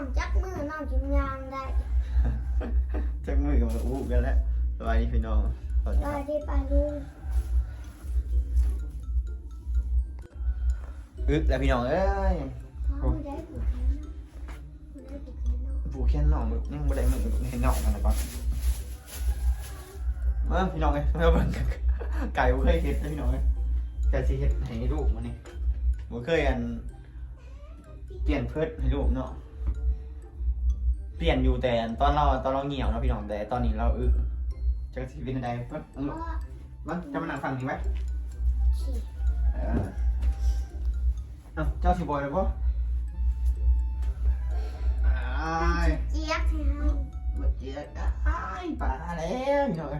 องจักมือน้องจิมยางได้จักมือกับมาอู้กันแล้วสบายดีพี่น้องสวัสดีคได้รับที่ไปลุงอึดแล้วพี่น้องเอ้ยเขาไม่ได้ผูกแขนนะไม่ได้ผูกแขนเนาะผูกแค่น้องมึงยังบ่ได้มือเห็นน้องกันนะก่อนมาพี่น้องเอ้ยมาเบิ่งกันไก่บ่เคยเฮ็ดนะพี่น้องเอ้ยไก่สิเฮ็ดให้ลูกมันนี่บ่เคยอันเปลี่ยนเพิดให้ลูกเนาะ เปลี่ยนอยู่แต่ตอนเราตอนเราเหี่ยวเนาะพี่น้องแต่ตอนนี้เราอึจักสิเป็นจังไดเพิ่นเอาลูกราะว่ามาจะมานั่งฟังนี่ไหมเออเอาเจ้าสิบอยเลยปะอ้ายเจี๊ยบให้ให้เมื่อกี้อ้ายป่าแล้วพี่น้อง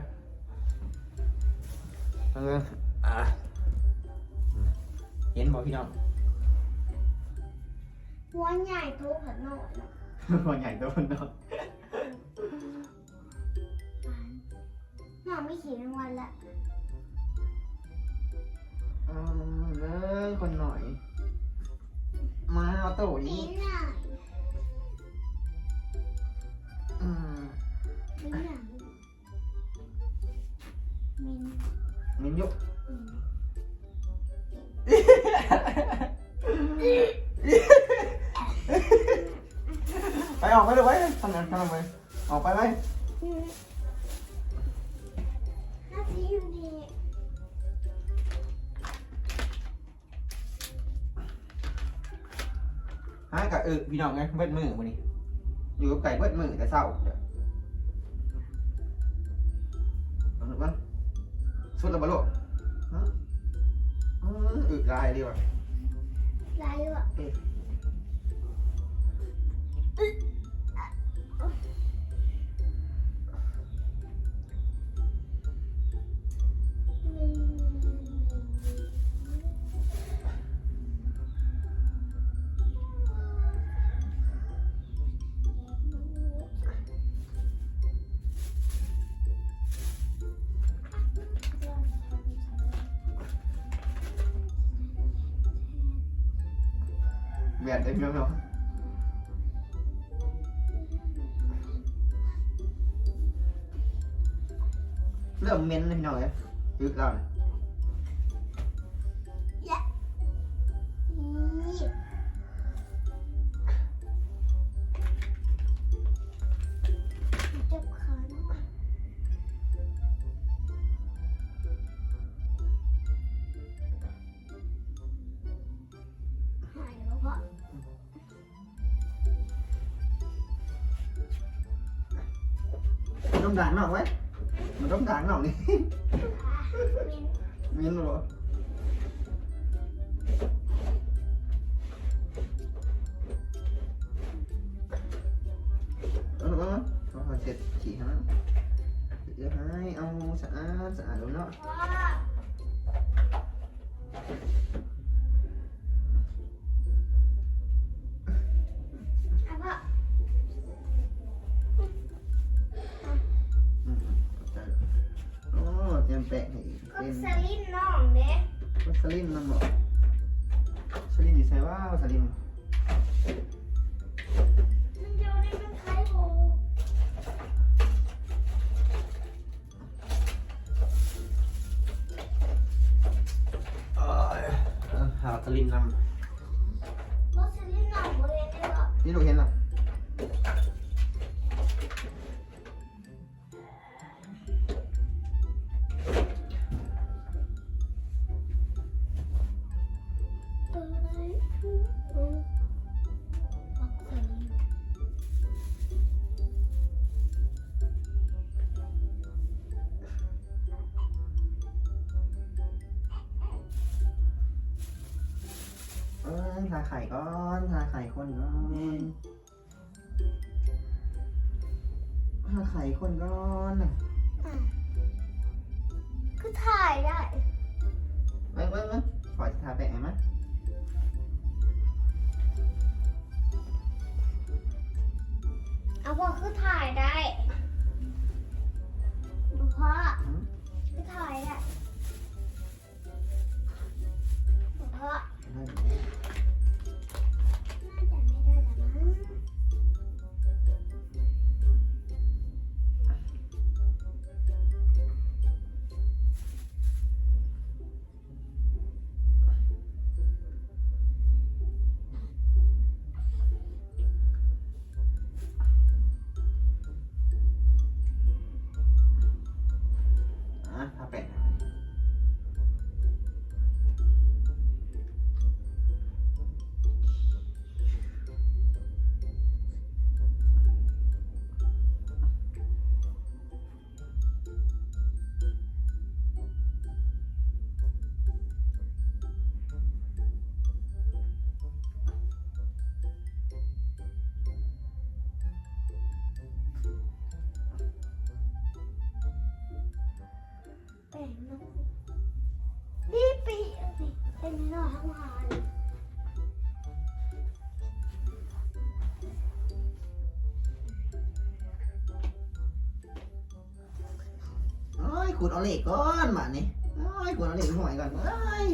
เอออะเห็นบ่พี่น้องหัวใหญ่โตผัดหน่อยเน หัวใหญ่ตัวพี่น้องน้องไม่ขี่รางวัลละเออเลิกคนหน่อย มาเอาตู้นินี้ดหน่อยอืมนิดหน่อยมิน มินยุก ออกไปเลยไปทำงานทำงานไปออกไปไปอืมน่าจะอยู่ดีหากะเออพี่น้องไงเบิดมือวันนี้ อยู่กับไก่เบิดมือแต่เศร้าเดี๋ยวเอาหนึ่งมันสุดและบโลกฮะอืออึลายดีว่ะลายอยู่อะ นาะ เริ่มเม้นเลยพี่น้องเลยอึแล้วเนี่ยนี่เจ็บขาเนอะหายแล้วพ่อต้องด่างน้องไว้ มันต้องด่างน้องนี่มินเม้นหรอเอาหนูเอาเอาเอาเสร็จขี่ฮะเดี๋ยวให้เอาสะอาดสะอาดแล้วเนาะพ่ออะ อ้เตรียมแปะให้อีกก็เต็มสลินน้องเด้วัสลิมนมันบอกสลินดีไซน์ว่าวสลินมันอยู่ในมันคล้ายโบเอ้ยเอาหาสลิมนนก็สลินน้องบริเวณนี้หรอำนี่ลูกเห็นหรอเอาไข่ก่อนทาไข่คนก่อนทาไข่คนก่อนอะก็ถ่ายได้ไว้ไว้ไว้ขอทาแปะไหมเอาพอคือถ่ายได้ดูพ่อคือถ่ายได้ดู ขูดเอาเหล็กก่อนหมานี่โอ้ยขูดเอาเหล็กหอยก่อนเอ้ย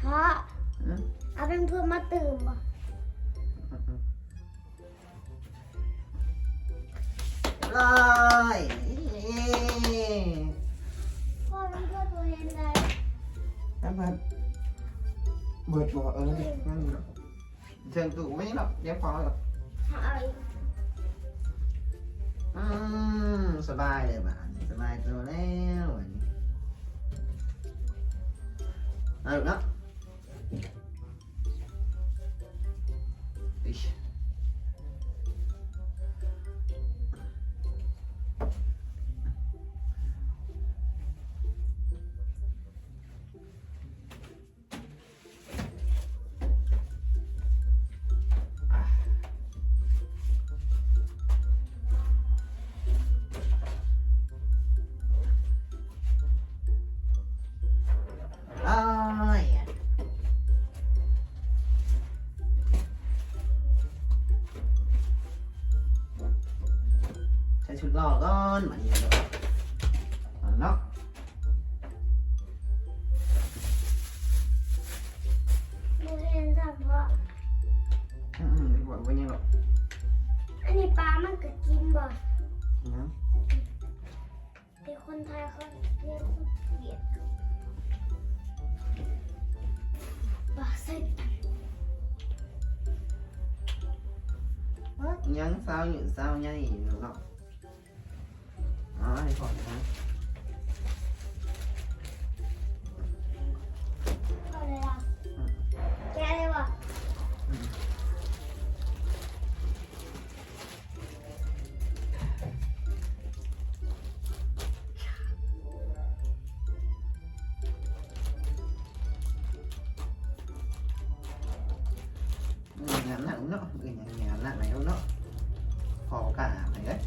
พ่ออืมเอาเป็นเพื่อนมาตื่นบ่เรียบร้อยเย้พ่อเป็นเพื่อนตัวเห็นได้แล้วมันเบิดบ่เออดินั่นเนาะเชิงตู่ไม่หรอกเดี๋ยวพอหรอกเอาอีก อืมสบายเลยบ้านสบายตัวแล้วอันนี้เอาลูกเนาะ หล่อก่อนมานี่เดี๋ยวเอาเนาะโมเห็นจ้ะพ่ออืมๆบอกว่ายังหรอกอันนี้ปลามันก็กินบ่นะเป็นคนไทยเขาเรียกคนเกลียดปลาใส่ตันยังสาวอยู่สา วใหญ่อยู่เนาะอ๋อให้ก่อนนะ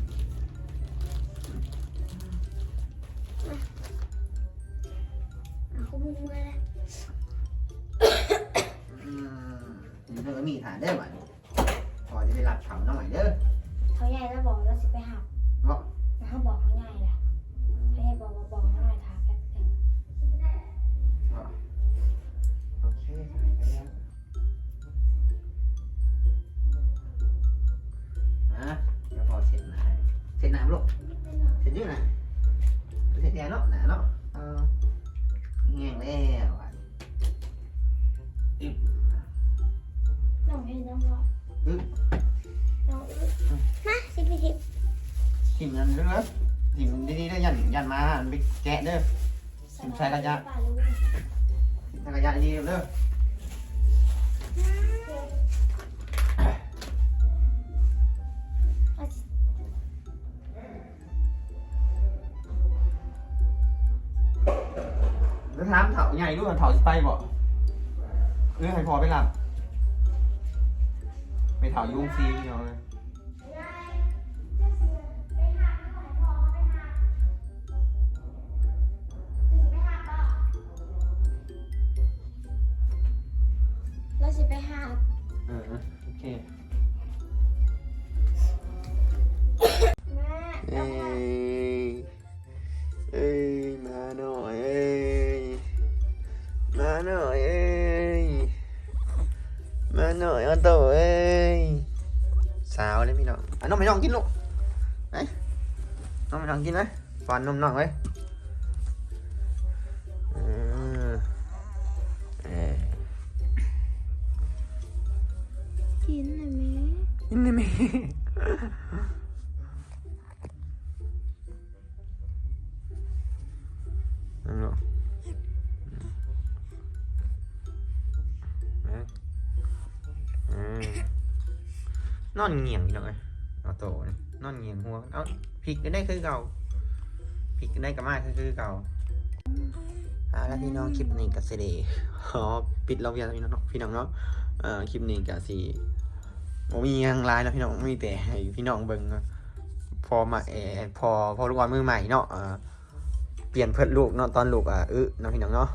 เอาเลยอะแกะเลยว่ะอืมงานหนักเนาะเออยังงานหนักไหนเนาะพอกล้าไหนเด้อเอาเขาบุ้งมาแล้วอืมเดี๋ยวมีฐานเด้อบัดนี้พอจะไปรับเขาหน่อยเด้อเขาใหญ่แล้วบอกแล้วสิไปหักบอกแล้วเขาบอกเขาใหญ่แหละ อึ๊บมาสิพี่ทิพย์หิมยันเด้อหิมดีๆเด้อยันยันมาอันไปแกะเด้อใส่กระยะป่าลูกจักรยาดีๆเด้อแล้วถามเถาใหญ่ด้วยเถาสิไปบ่เออให้พอไปหลับ ไปเถายุงซีเดียวเลยแล้วสิไปหักเออ โอเค มาหน่อยเอาโตเอ้ยสาวเลยพี่น้องอะน้องไนอนเงียงพี่น้องเอ้ยเอาโตนี่นอนเงียงหัวเอาพิกก็ได้คือเก่าพิกก็ได้กับมาคือคือเก่าอาแล้วพี่น้องคลิปนี้ก็เสด็จอ๋อปิดเราเวียนพี่น้องพี่น้องเนาะเอ่อคลิปนี้ก็สิบ่มีหยังหลายเนะพี่น้องมีแต่ให้พี่น้องเบิ่งพอมาแอพอพอลูกอ่อนมือใหม่เนาะอ่าเปลี่ยนเพื่อนลูกเนาะตอนลูกอะเอึเนาะพี่น้องเนาะ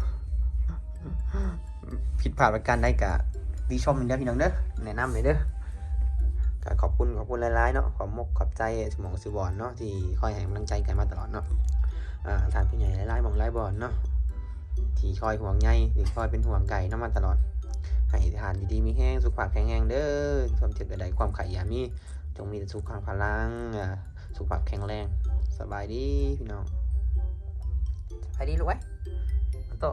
ผิดพลาดประการใดกะดีชมมันเด้อพี่น้องเด้อแนะนำเลยเด้อ ก็ขอบคุณขอบคุณหลายๆเนาะขอบมกขอบใจสมองสิบอนเนาะที่คอยให้กำลังใจกันมาตลอดเนาะอ่าทานผู้ใหญ่หลายๆมองหลายบอนเนาะที่คอยห่วงใยที่คอยเป็นห่วงไก่เนาะมาตลอด ให้ทานดีๆมีแห้งสุขภาพแข็งแรงเด้อความเจ็บใดๆความไข่ยามีจงมีแต่สุขภาพพลังสุขภาพแข็งแรง สบายดีพี่น้องสบายดีลูกไว้ยอันโต